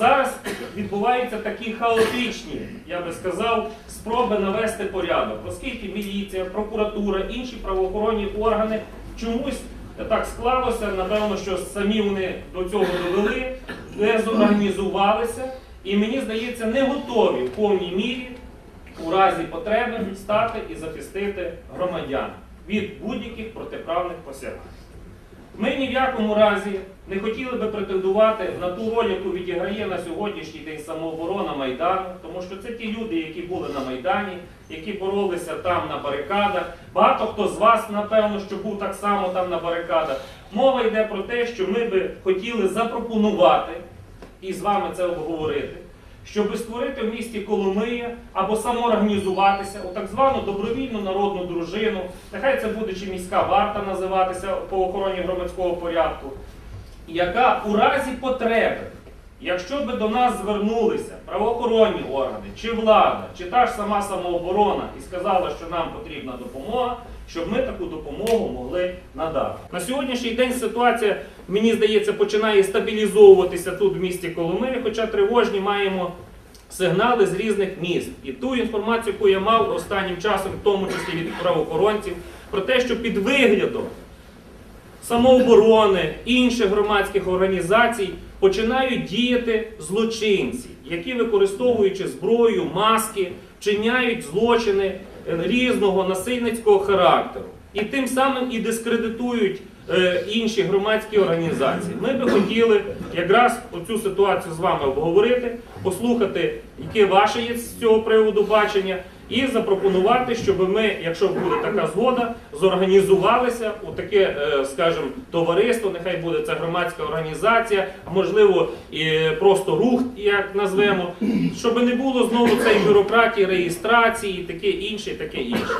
Зараз відбуваються такі хаотичні, я би сказав, спроби навести порядок, оскільки міліція, прокуратура, інші правоохоронні органи чомусь так склалося, напевно, що самі вони до цього довели, не зорганізувалися, і мені здається, не готові в повній мірі у разі потреби стати і захистити громадян від будь-яких протиправних посягань. Ми ні в якому разі не хотіли би претендувати на ту роль, яку відіграє на сьогоднішній день самооборона Майдану, тому що це ті люди, які були на Майдані, які боролися там на барикадах. Багато хто з вас, напевно, що був так само там на барикадах. Мова йде про те, що ми би хотіли запропонувати і з вами це обговорити, щоб створити в місті Коломия або самоорганізуватися у так звану добровільну народну дружину. Нехай це буде чи міська варта називатися по охороні громадського порядку, яка у разі потреби, якщо би до нас звернулися правоохоронні органи, чи влада, чи та ж сама самооборона і сказала, що нам потрібна допомога, щоб ми таку допомогу могли надати. На сьогоднішній день ситуація, мені здається, починає стабілізовуватися тут в місті Коломиї, хоча тривожні маємо сигнали з різних міст. І ту інформацію, яку я мав останнім часом, в тому числі від правоохоронців, про те, що під виглядом самооборони, інших громадських організацій починають діяти злочинці, які, використовуючи зброю, маски, вчиняють злочини різного насильницького характеру. І тим самим і дискредитують інші громадські організації. Ми би хотіли якраз оцю ситуацію з вами обговорити, послухати, яке ваше є з цього приводу бачення, і запропонувати, щоб ми, якщо буде така згода, зорганізувалися у таке, е, скажімо, товариство, нехай буде це громадська організація, а можливо і просто рух, як назвемо, щоб не було знову цієї бюрократії, реєстрації, таке інше, таке інше.